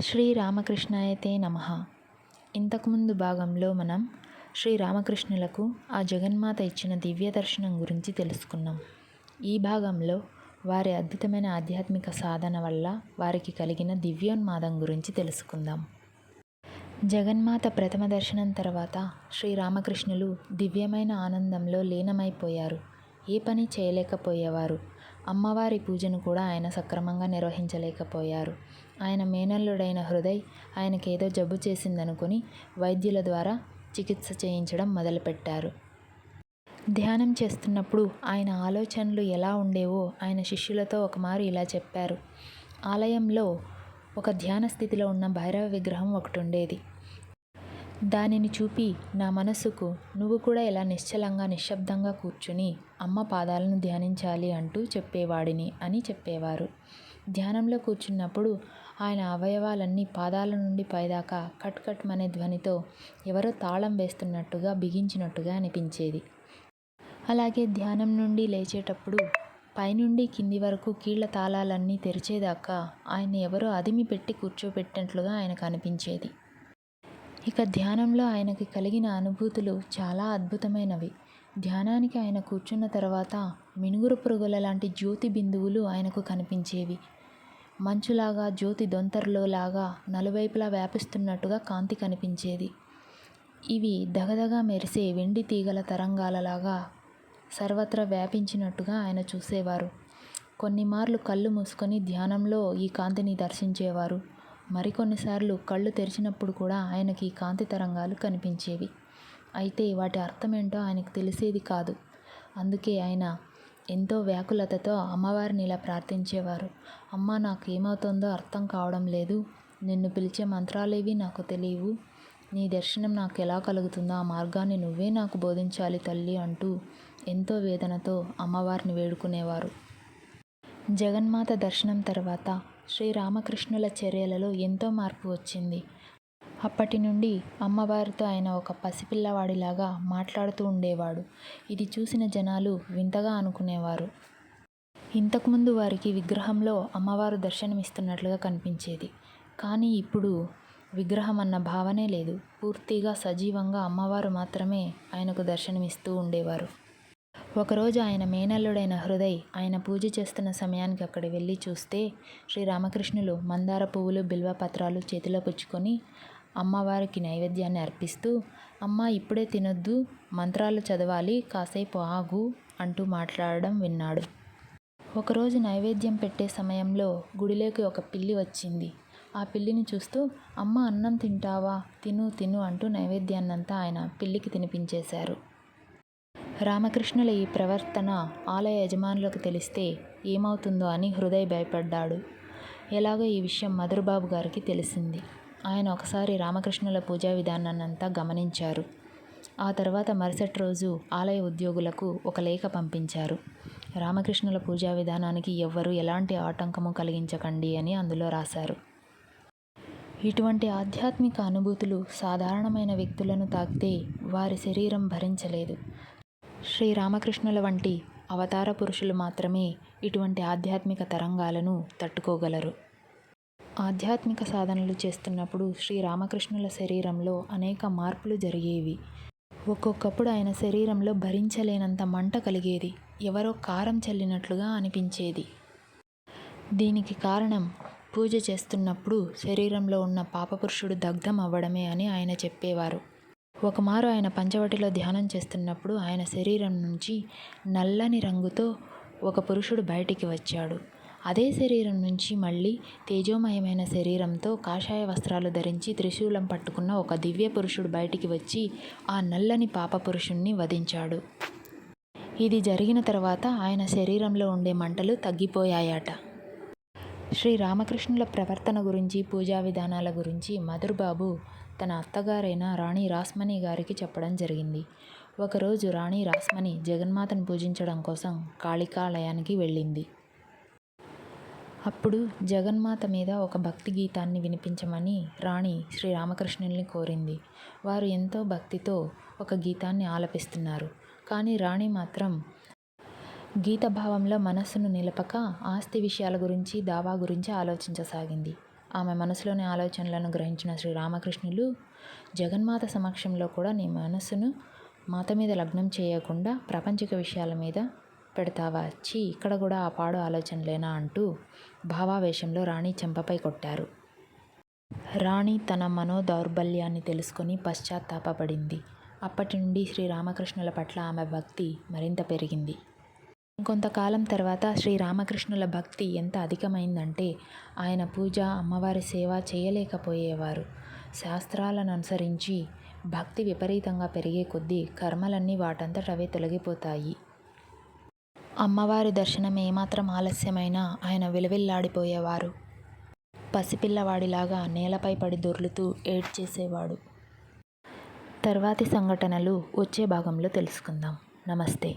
శ్రీరామకృష్ణాయతే నమ. ఇంతకుముందు భాగంలో మనం శ్రీరామకృష్ణులకు ఆ జగన్మాత ఇచ్చిన దివ్య దర్శనం గురించి తెలుసుకున్నాం. ఈ భాగంలో వారి అద్భుతమైన ఆధ్యాత్మిక సాధన వల్ల వారికి కలిగిన దివ్యోన్మాదం గురించి తెలుసుకుందాం. జగన్మాత ప్రథమ దర్శనం తర్వాత శ్రీరామకృష్ణులు దివ్యమైన ఆనందంలో లీనమైపోయారు. ఏ పని చేయలేకపోయేవారు. అమ్మవారి పూజను కూడా ఆయన సక్రమంగా నిర్వహించలేకపోయారు. ఆయన మేనల్లుడైన హృదయ్ ఆయనకేదో జబ్బు చేసిందనుకుని వైద్యుల ద్వారా చికిత్స చేయించడం మొదలుపెట్టారు. ధ్యానం చేస్తున్నప్పుడు ఆయన ఆలోచనలు ఎలా ఉండేవో ఆయన శిష్యులతో ఒకమారు ఇలా చెప్పారు. ఆలయంలో ఒక ధ్యాన స్థితిలో ఉన్న భైరవ విగ్రహం ఒకటి ఉండేది దానిని చూపి నా మనస్సుకు నువ్వు కూడా ఇలా నిశ్చలంగా నిశ్శబ్దంగా కూర్చుని అమ్మ పాదాలను ధ్యానించాలి అంటూ చెప్పేవాడిని అని చెప్పేవారు. ధ్యానంలో కూర్చున్నప్పుడు ఆయన అవయవాలన్నీ పాదాల నుండి పైదాకా కట్ కట్ అనే ధ్వనితో ఎవరో తాళం వేస్తున్నట్టుగా బిగించినట్టుగా అనిపించేది. అలాగే ధ్యానం నుండి లేచేటప్పుడు పైనుండి కింది వరకు కీళ్ళ తాళాలన్నీ తెరిచేదాకా ఆయన ఎవరో అదిమి పెట్టి కూర్చోబెట్టినట్లుగా ఆయనకు అనిపించేది. ఇక ధ్యానంలో ఆయనకి కలిగిన అనుభూతులు చాలా అద్భుతమైనవి. ధ్యానానికి ఆయన కూర్చున్న తర్వాత మినుగురు పురుగుల లాంటి జ్యోతి బిందువులు ఆయనకు కనిపించేవి. మంచులాగా జ్యోతి దొంతరలో లాగా నలువైపులా వ్యాపిస్తున్నట్టుగా కాంతి కనిపించేది. ఇవి దగదగా మెరిసే వెండి తీగల తరంగాలలాగా సర్వత్రా వ్యాపించినట్టుగా ఆయన చూసేవారు. కొన్ని మార్లు కళ్ళు మూసుకొని ధ్యానంలో ఈ కాంతిని దర్శించేవారు. మరికొన్నిసార్లు కళ్ళు తెరిచినప్పుడు కూడా ఆయనకి కాంతి తరంగాలు కనిపించేవి. అయితే వాటి అర్థమేంటో ఆయనకు తెలిసేది కాదు. అందుకే ఆయన ఎంతో వ్యాకులతతో అమ్మవారిని ఇలా ప్రార్థించేవారు. అమ్మ నాకు ఏమవుతుందో అర్థం కావడం లేదు. నిన్ను పిలిచే మంత్రాలేవి నాకు తెలియవు. నీ దర్శనం నాకు ఎలా కలుగుతుందో ఆ మార్గాన్ని నువ్వే నాకు బోధించాలి తల్లి అంటూ ఎంతో వేదనతో అమ్మవారిని వేడుకునేవారు. జగన్మాత దర్శనం తర్వాత శ్రీరామకృష్ణుల చర్యలలో ఎంతో మార్పు వచ్చింది. అప్పటి నుండి అమ్మవారితో ఆయన ఒక పసిపిల్లవాడిలాగా మాట్లాడుతూ ఉండేవాడు. ఇది చూసిన జనాలు వింతగా అనుకునేవారు. ఇంతకుముందు వారికి విగ్రహంలో అమ్మవారు దర్శనమిస్తున్నట్లుగా కనిపించేది. కానీ ఇప్పుడు విగ్రహం అన్న భావనే లేదు. పూర్తిగా సజీవంగా అమ్మవారు మాత్రమే ఆయనకు దర్శనమిస్తూ ఉండేవారు. ఒకరోజు ఆయన మేనల్లుడైన హృదయ్ ఆయన పూజ చేస్తున్న సమయానికి అక్కడ వెళ్ళి చూస్తే శ్రీరామకృష్ణులు మందార పువ్వులు బిల్వ పత్రాలు చేతిలో పుచ్చుకొని అమ్మవారికి నైవేద్యాన్ని అర్పిస్తూ అమ్మ ఇప్పుడే తినొద్దు మంత్రాలు చదవాలి కాసేపు ఆగు అంటూ మాట్లాడడం విన్నాడు. ఒకరోజు నైవేద్యం పెట్టే సమయంలో గుడిలోకి ఒక పిల్లి వచ్చింది. ఆ పిల్లిని చూస్తూ అమ్మ అన్నం తింటావా? తిను తిను అంటూ నైవేద్యాన్నంతా ఆయన పిల్లికి తినిపించేశారు. రామకృష్ణుల ఈ ప్రవర్తన ఆలయ యజమానులకు తెలిస్తే ఏమవుతుందో అని హృదయ్ భయపడ్డాడు. ఎలాగో ఈ విషయం మధురబాబు గారికి తెలిసింది. ఆయన ఒకసారి రామకృష్ణుల పూజా విధానాన్నంతా గమనించారు. ఆ తర్వాత మరుసటి రోజు ఆలయ ఉద్యోగులకు ఒక లేఖ పంపించారు. రామకృష్ణుల పూజా విధానానికి ఎవ్వరూ ఎలాంటి ఆటంకము కలిగించకండి అని అందులో రాశారు. ఇటువంటి ఆధ్యాత్మిక అనుభూతులు సాధారణమైన వ్యక్తులను తాకితే వారి శరీరం భరించలేదు. శ్రీరామకృష్ణుల వంటి అవతార పురుషులు మాత్రమే ఇటువంటి ఆధ్యాత్మిక తరంగాలను తట్టుకోగలరు. ఆధ్యాత్మిక సాధనలు చేస్తున్నప్పుడు శ్రీరామకృష్ణుల శరీరంలో అనేక మార్పులు జరిగేవి. ఒక్కొక్కప్పుడు ఆయన శరీరంలో భరించలేనంత మంట కలిగేది. ఎవరో కారం చల్లినట్లుగా అనిపించేది. దీనికి కారణం పూజ చేస్తున్నప్పుడు శరీరంలో ఉన్న పాపపురుషుడు దగ్ధం అవ్వడమే అని ఆయన చెప్పేవారు. ఒకమారు ఆయన పంచవటిలో ధ్యానం చేస్తున్నప్పుడు ఆయన శరీరం నుంచి నల్లని రంగుతో ఒక పురుషుడు బయటికి వచ్చాడు. అదే శరీరం నుంచి మళ్ళీ తేజోమయమైన శరీరంతో కాషాయ వస్త్రాలు ధరించి త్రిశూలం పట్టుకున్న ఒక దివ్య పురుషుడు బయటికి వచ్చి ఆ నల్లని పాప పురుషుణ్ణి వధించాడు. ఇది జరిగిన తర్వాత ఆయన శరీరంలో ఉండే మంటలు తగ్గిపోయాయట. శ్రీ రామకృష్ణుల ప్రవర్తన గురించి పూజా విధానాల గురించి మధుర్ బాబు తన అత్తగారైన రాణి రాస్మణి గారికి చెప్పడం జరిగింది. ఒకరోజు రాణి రాస్మణి జగన్మాతను పూజించడం కోసం కాళికాలయానికి వెళ్ళింది. అప్పుడు జగన్మాత మీద ఒక భక్తి గీతాన్ని వినిపించమని రాణి శ్రీరామకృష్ణుల్ని కోరింది. వారు ఎంతో భక్తితో ఒక గీతాన్ని ఆలపిస్తున్నారు. కానీ రాణి మాత్రం గీత భావంలో మనస్సును నిలపక ఆస్తి విషయాల గురించి దావా గురించి ఆలోచించసాగింది. ఆమె మనసులోని ఆలోచనలను గ్రహించిన శ్రీరామకృష్ణులు జగన్మాత సమక్షంలో కూడా నీ మనసును మాత మీద లగ్నం చేయకుండా ప్రపంచిక విషయాల మీద పెడతావా? చి ఇక్కడ కూడా ఆ పాడు ఆలోచనలేనా అంటూ భావావేశంలో రాణి చెంపపై కొట్టారు. రాణి తన మనో దౌర్బల్యాన్ని తెలుసుకొని పశ్చాత్తాపడింది అప్పటి నుండి శ్రీరామకృష్ణుల పట్ల ఆమె భక్తి మరింత పెరిగింది. కొంతకాలం తర్వాత శ్రీరామకృష్ణుల భక్తి ఎంత అధికమైందంటే ఆయన పూజ అమ్మవారి సేవ చేయలేకపోయేవారు. శాస్త్రాలను అనుసరించి భక్తి విపరీతంగా పెరిగే కొద్దీ కర్మలన్నీ వాటంతట అవే తొలగిపోతాయి. అమ్మవారి దర్శనం ఏమాత్రం ఆలస్యమైనా ఆయన విలవిల్లాడిపోయేవారు. పసిపిల్లవాడిలాగా నేలపై పడి దొర్లుతూ ఏడ్చేసేవాడు. తర్వాతి సంఘటనలు వచ్చే భాగంలో తెలుసుకుందాం. నమస్తే.